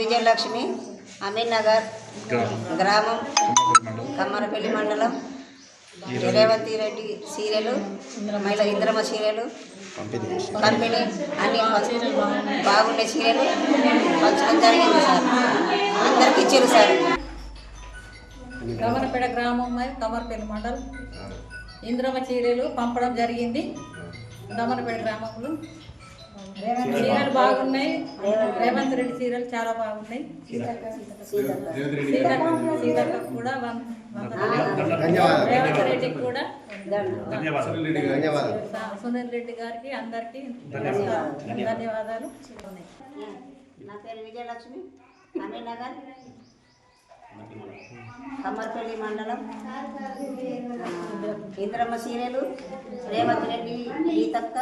విజయలక్ష్మి అమీన్ నగర్ గ్రామం కమ్మరపల్లి మండలం. రేవంతి రెడ్డి సీరియలు మహిళ ఇంద్రమ సీరియలు కంపెనీ అన్ని బాగుండే సీరియలు పంచడం జరిగింది సార్. అందరికి ఇచ్చారు సార్. కమరపేట గ్రామం మరియు కమరపల్లి మండలం. ఇంద్రమ చీరలు పంపడం జరిగింది. దమరపేట గ్రామంలో. చీరలు బాగున్నాయి. రేవంత్ రెడ్డి చీరలు చాలా బాగున్నాయి. సీతక్క సీతక్క కూడా. రేవంత్ రెడ్డికి కూడా సునీల్ రెడ్డి గారికి అందరికీ ధన్యవాదాలు. నా పేరు విజయలక్ష్మి. అమీన్ నగర్ కమ్మర్పల్లి మండలం ఇంద్రమ్మ సీరియలు రేవంత్ రెడ్డి గీతక్క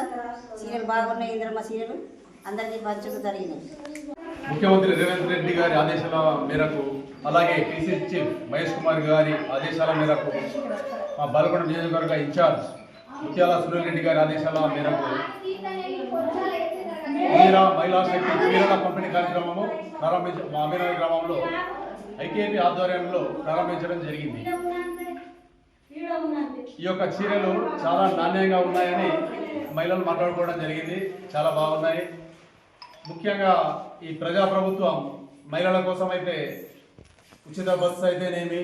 సీరియల్ బాగున్నాయి ఇంద్రమ్మ సీరియలు. అందరికీ పంచుకు జరిగినాయి. ముఖ్యమంత్రి రేవంత్ రెడ్డి గారి ఆదేశాల మేరకు అలాగే పిసిసి చీఫ్ మహేష్ కుమార్ గారి ఆదేశాల మేరకు మా బాలకొండ నియోజకవర్గ ఇన్ఛార్జ్ ముత్యాల సునీల్ రెడ్డి గారి ఆదేశాల మేరకు మీరా మహిళా శక్తి చీరల పంపిణీ కార్యక్రమము ప్రారంభించ మా అమీనగర్ గ్రామంలో ఐకేపీ ఆధ్వర్యంలో ప్రారంభించడం జరిగింది. ఈ యొక్క చీరలు చాలా నాణ్యంగా ఉన్నాయని మహిళలు మాట్లాడుకోవడం జరిగింది. చాలా బాగున్నాయి. ముఖ్యంగా ఈ ప్రజాప్రభుత్వం మహిళల కోసం అయితే ఉచిత బస్సు అయితేనేమి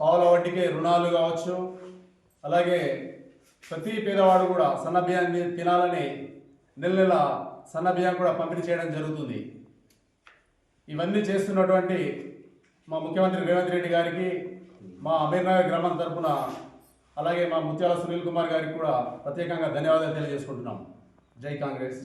పావుల వడ్డీకి రుణాలు కావచ్చు. అలాగే ప్రతి పేదవాడు కూడా సన్న బియ్యాన్ని తినాలని నెల నెల సన్న బియ్యం కూడా పంపిణీ చేయడం జరుగుతుంది. ఇవన్నీ చేస్తున్నటువంటి మా ముఖ్యమంత్రి రేవంత్ రెడ్డి గారికి మా అమీర్నగర్ గ్రామం తరఫున అలాగే మా ముత్యాల సునీల్ కుమార్ గారికి కూడా ప్రత్యేకంగా ధన్యవాదాలు తెలియజేసుకుంటున్నాం. జై కాంగ్రెస్.